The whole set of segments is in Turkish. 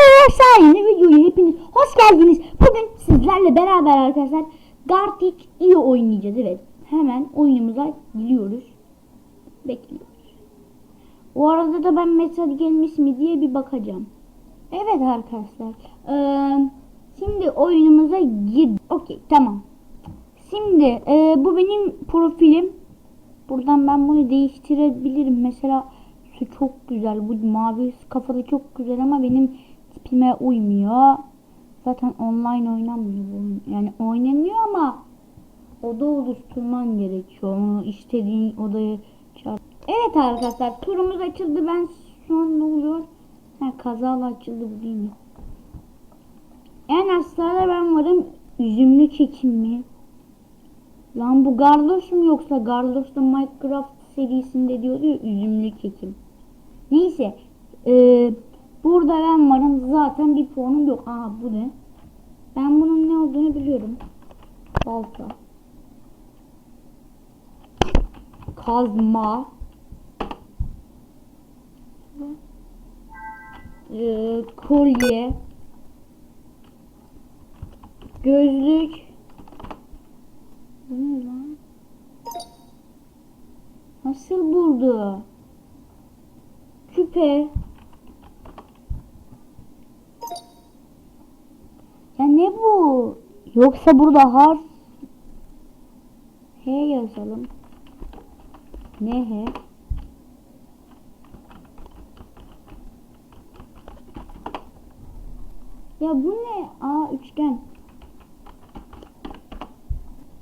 arkadaşlar yeni videoya hepiniz hoş geldiniz. Bugün sizlerle beraber arkadaşlar Gartic iyi oynayacağız evet. Hemen oyunumuza gidiyoruz. Bekliyoruz. O arada da ben mesaj gelmiş mi diye bir bakacağım. Evet arkadaşlar. eee, şimdi oyunumuza gir. Okey tamam. Şimdi eee, bu benim profilim. Buradan ben bunu değiştirebilirim. Mesela çok güzel. Bu mavi kafalı çok güzel ama benim tipime uymuyor. Zaten online oynanmıyor. Yani oynanıyor ama oda oluşturman gerekiyor. Onu istediğin odayı çağır. Evet arkadaşlar turumuz açıldı. Ben an ne oluyor? Ha, kazalı açıldı bu değil mi? En aşağıda ben varım. Üzümlü çekim mi? Lan bu Garloş mu yoksa Garloş'ta Minecraft serisinde diyordu ya üzümlü kekim. Neyse. Ee, burada ben varım. Zaten bir puanım yok. Aa bu ne? Ben bunun ne olduğunu biliyorum. Balta. Kazma. Ee, kolye. Gözlük. Bu ne lan? Nasıl buldu? Küpe. Ya ne bu? Yoksa burada harf H yazalım. Ne H? Ya bu ne? Aa üçgen.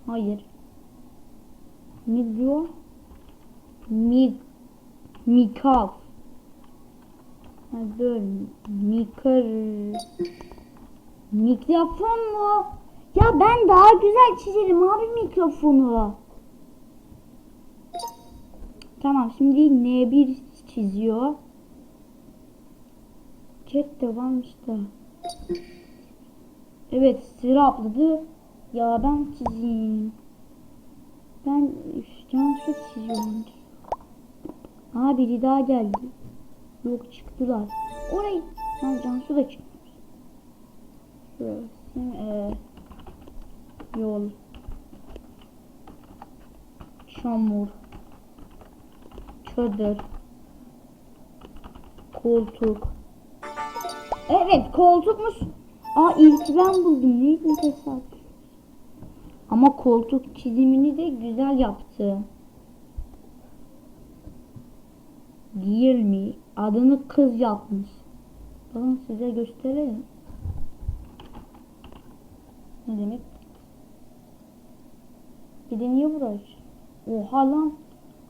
Hayır. Ne diyor? Mi Mikaf. Ha dur. Mikar. Mikrofon mu? Ya ben daha güzel çizerim abi mikrofonu. Tamam şimdi N1 çiziyor. Chat de varmış da. Evet sıra atladı. Ya ben çizeyim. Ben üf, Cansu çiziyorum. Aa biri daha geldi. Yok çıktılar. Orayı. Lan Cansu da çıkmış. Şurası. Ee, yol. Çamur. Çadır. Koltuk. Evet koltukmuş. Aa ilk ben buldum. Neydi tesadüf. Ama koltuk çizimini de güzel yaptı. Değil mi? Adını kız yapmış. Bakın size gösterelim. Ne demek? Bir de niye burası? Oha lan.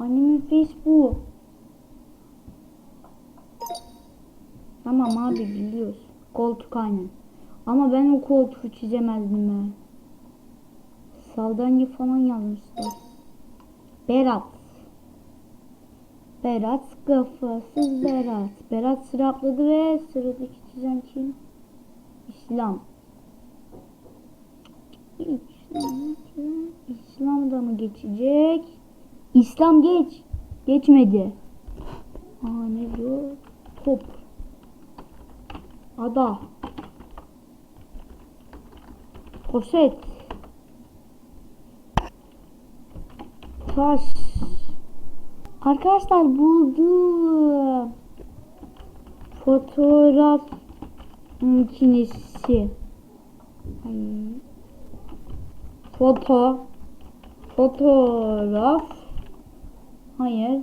Annemin Facebook. Tamam abi biliyoruz. Koltuk aynen. Ama ben o koltuğu çizemezdim ben. Saldanya falan yazmışlar. Berat. Berat kafasız Berat. Berat sıra atladı ve sıradaki çizen kim? İslam. İslam, İslam da mı geçecek? İslam geç. Geçmedi. Aa ne diyor? Top. Ada. Poşet. Taş. Arkadaşlar buldum. Fotoğraf makinesi. Ay. Foto. Fotoğraf. Hayır.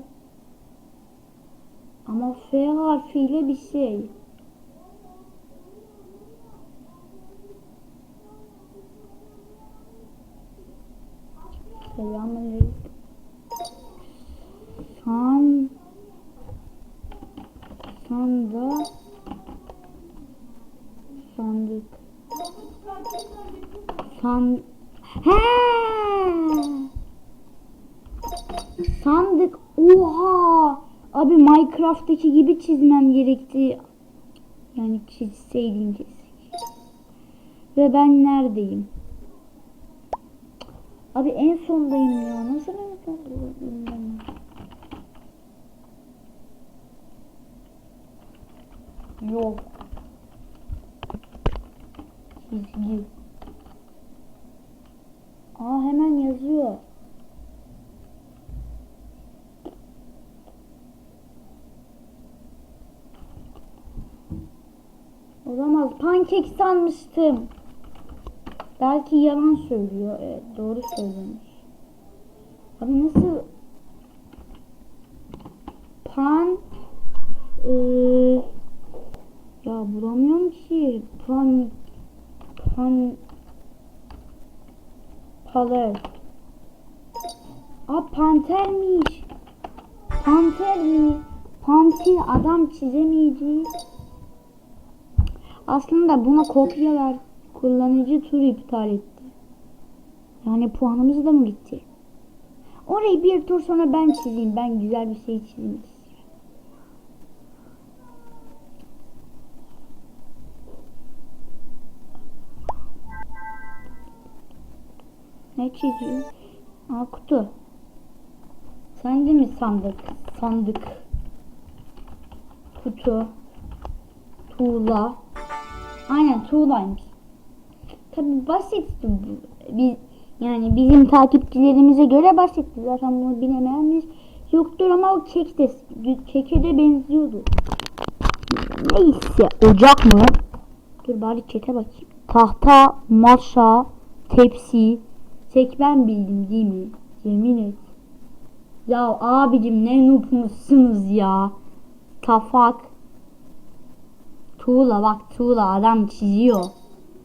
Ama F harfiyle bir şey. Selamünaleyküm. San Sanda Sandık San He Sandık Oha. Abi Minecraft'taki gibi çizmem gerekti. Yani çizseydin kesin Ve ben neredeyim? Abi en sondayım ya. Nasıl en sondayım? Yok. Çizgi. Aa hemen yazıyor. Olamaz. Pankek sanmıştım. Belki yalan söylüyor. Evet doğru söylemiş. Abi nasıl pan eee ya bulamıyorum ki pan pan paler Aa pantermiş. Panter mi panter adam çizemeyeceği aslında buna kopya ver kullanıcı tur iptal etti. Yani puanımız da mı gitti orayı bir tur sonra ben çizeyim. Ben güzel bir şey çizeyim Ne çiziyor? Aa kutu. Sence mi sandık? Sandık. Kutu. Tuğla. Aynen tuğlaymış. Tabi basitti. Biz, yani bizim takipçilerimize göre basitti. Zaten bunu bilemeyenler yoktur ama o kek de, keke de benziyordu. Neyse ocak mı? Dur bari çete bakayım. Tahta, maşa, tepsi, Tek ben bildim değil mi? Yemin et. Ya abicim ne noobmuşsunuz ya. Tafak. Tuğla bak tuğla adam çiziyor.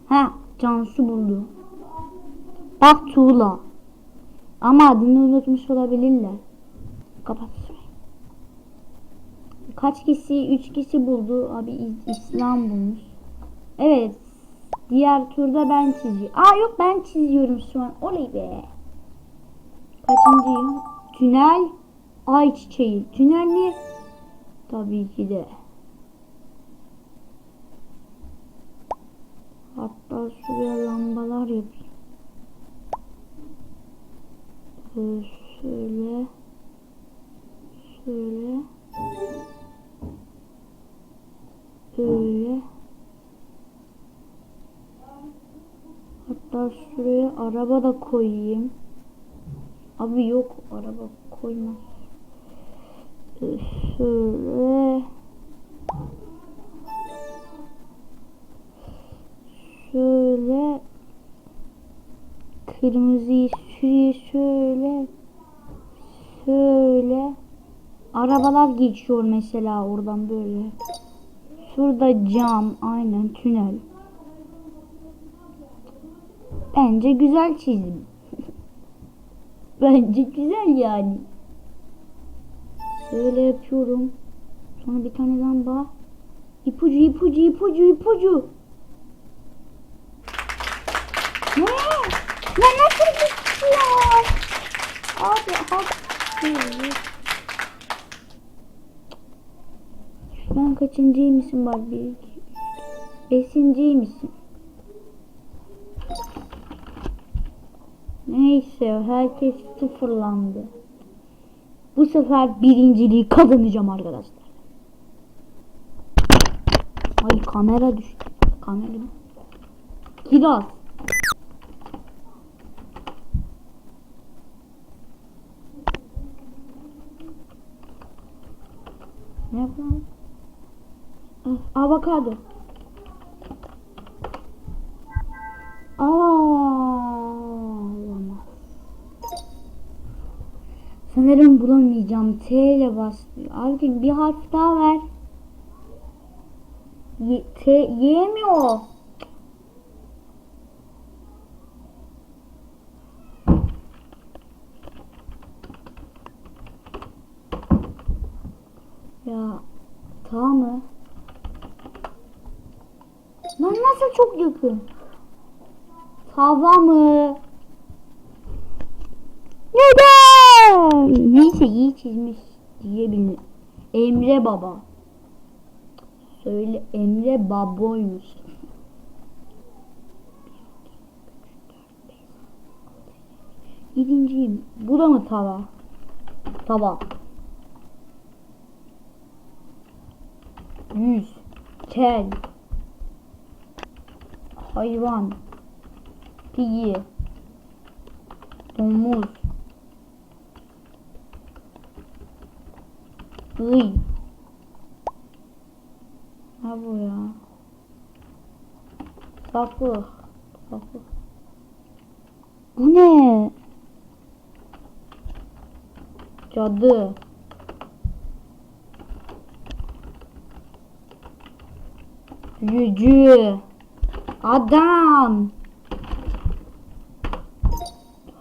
Ha Cansu buldu. Bak tuğla. Ama adını unutmuş olabilirler. Kapat. Kaç kişi? Üç kişi buldu. Abi İs- İslam bulmuş. Evet. Diğer turda ben çiziyorum. Aa yok ben çiziyorum şu an. Oley be. Kaçıncıyım? Tünel. Ay çiçeği. Tünel mi? Tabii ki de. Hatta şuraya lambalar yapayım. Ee, şöyle. Şöyle. Böyle. Hatta şuraya araba da koyayım. Abi yok araba koymaz. Ee, Şöyle. Şöyle. Kırmızıyı şuraya şöyle. Şöyle. Arabalar geçiyor mesela oradan böyle. Şurada cam aynen tünel. Bence güzel çizim. Bence güzel yani. Böyle yapıyorum. Sonra bir tane lamba. İpucu ipucu ipucu ipucu. Ne? Ya nasıl geçiyor? Abi haksız. Ben kaçıncıymışım bak bir iki. Beşinciymişim. Neyse herkes sıfırlandı. Bu sefer birinciliği kazanacağım arkadaşlar. Ay kamera düştü. Kamera? Kiraz. Ne yapalım? Ah, Avokado. Sanırım bulamayacağım. T ile başlıyor. Abi bir harf daha ver. Y, T, Y mi o? Ya ta mı? Lan nasıl çok yakın? Tava mı? Neden? Neyse iyi çizmiş diyebilirim. Emre Baba. Söyle Emre Baboymuş. Yedinciyim. Bu da mı tava? Tava. Yüz. Kel. Hayvan. Pigi. Domuz. Iy. Ne bu ya? Sapık. Sapık. Bu ne? Cadı. Büyücü. Adam.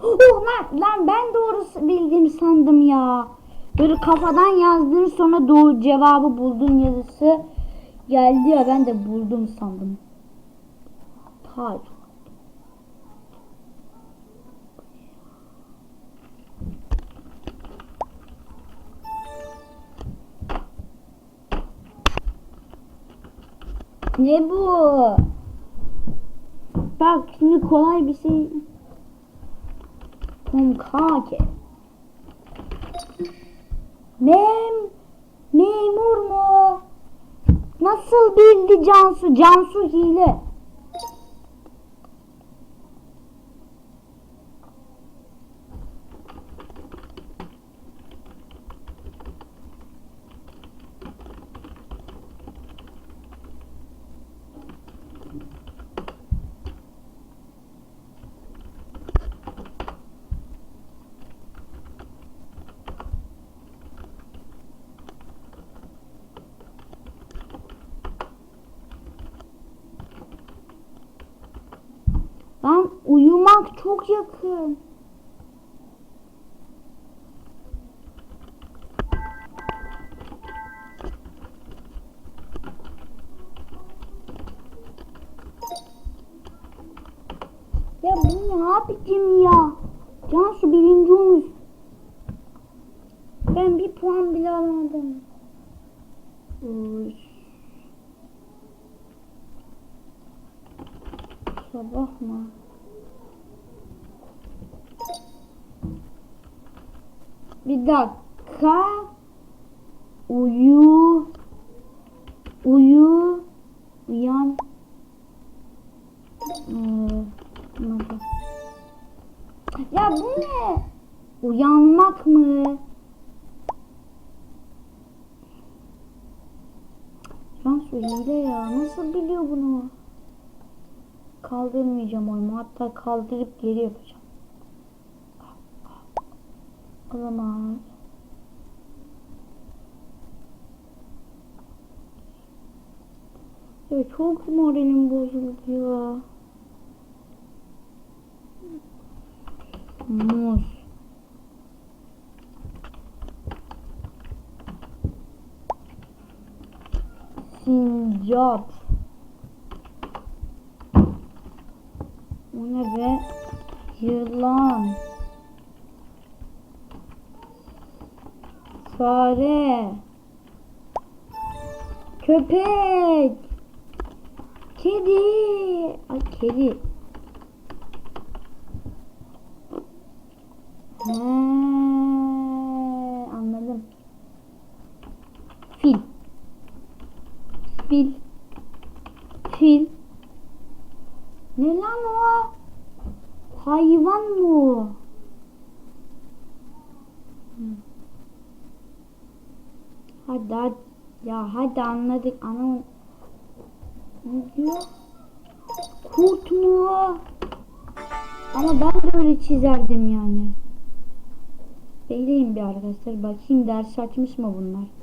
Oh lan, lan ben doğru bildim sandım ya. Böyle kafadan yazdın sonra doğru cevabı buldun yazısı geldi ya ben de buldum sandım. Tac. Ne bu? Bak şimdi kolay bir şey. Tomkake. Mem memur mu? Nasıl bildi Cansu? Cansu hile. Lan uyumak çok yakın. Ya bu ne abicim ya? Cansu birinci olmuş. Ben bir puan bile almadım. Uy. Sabah mı? Bir dakika. Uyu. Uyu. Uyan. Ee, ya bu ne? Uyanmak mı? Cansu hile ya. Nasıl biliyor bunu? Kaldırmayacağım oyunu. Hatta kaldırıp geri yapacağım. O zaman ya çok moralim bozuldu ya. Muz. Sincap. O ne be? Yılan. Fare. Köpek. Kedi. Ay kedi. He, anladım. Fil. Fil. Fil. Ne lan o? Hayvan mı o? Hı. Hadi. Ya hadi anladık. Ana ne diyor? Kurt mu? Ama ben de öyle çizerdim yani. Beyleyim bir arkadaşlar. Bakayım ders açmış mı bunlar?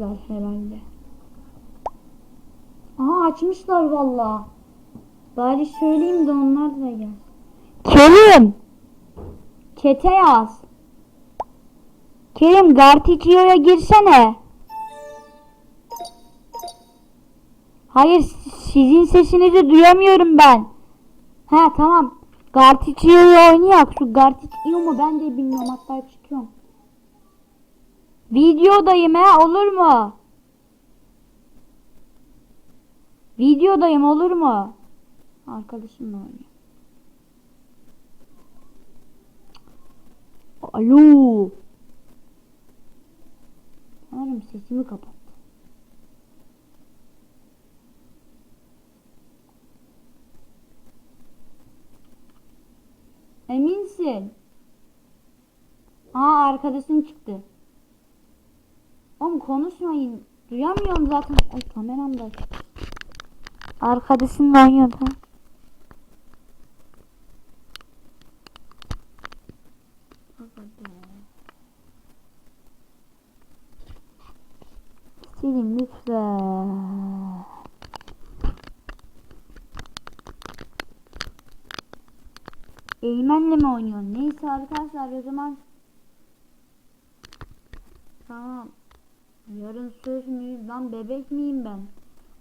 Açmışlar herhalde. Aa açmışlar valla. Bari söyleyeyim de onlar da gel. Kerim. Çete yaz. Kerim Garticio'ya girsene. Hayır sizin sesinizi duyamıyorum ben. Ha tamam. Garticio'yu oynayak. Şu Garticio mu ben de bilmiyorum hatta çıkıyorum. Videodayım he olur mu? Videodayım olur mu? Arkadaşımla oynuyor. Alo. Hanım sesimi kapat. Eminsin. Aa arkadaşın çıktı. Konuşmayın. Duyamıyorum zaten. Ay kameram da. açık. Arkadaşın banyoda. Silin lütfen. Eymen'le mi oynuyorsun? Neyse arkadaşlar o zaman Tamam. Yarın söz müyüz lan bebek miyim ben?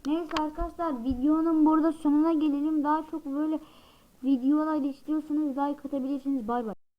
Neyse arkadaşlar videonun burada sonuna gelelim. Daha çok böyle videolar istiyorsanız like atabilirsiniz. Bay bay.